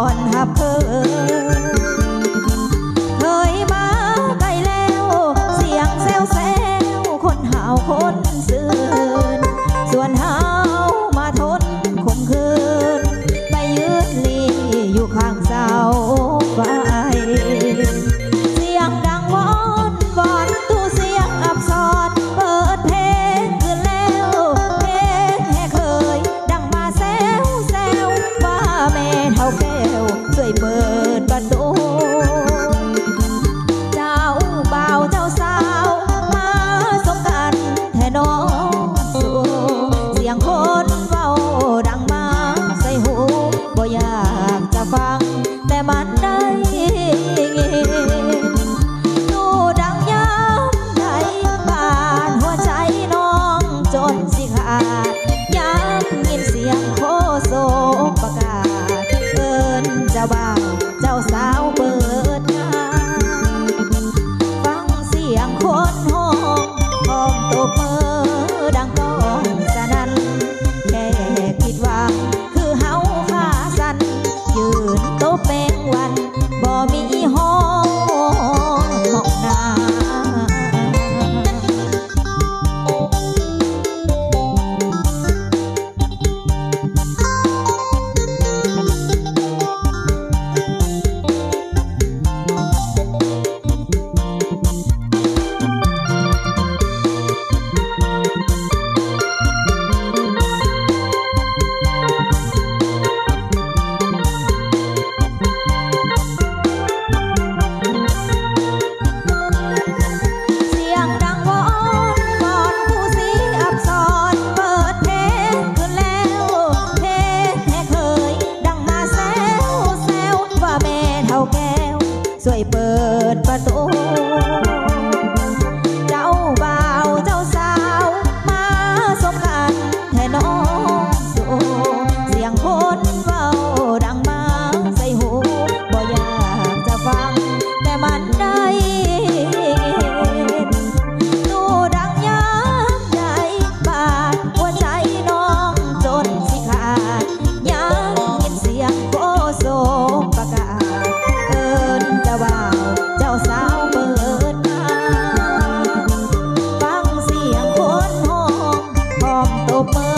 อนหับเพอเคยมาไกลแล้ว เสียงแซวแซวคนหาวคนซื้อ pa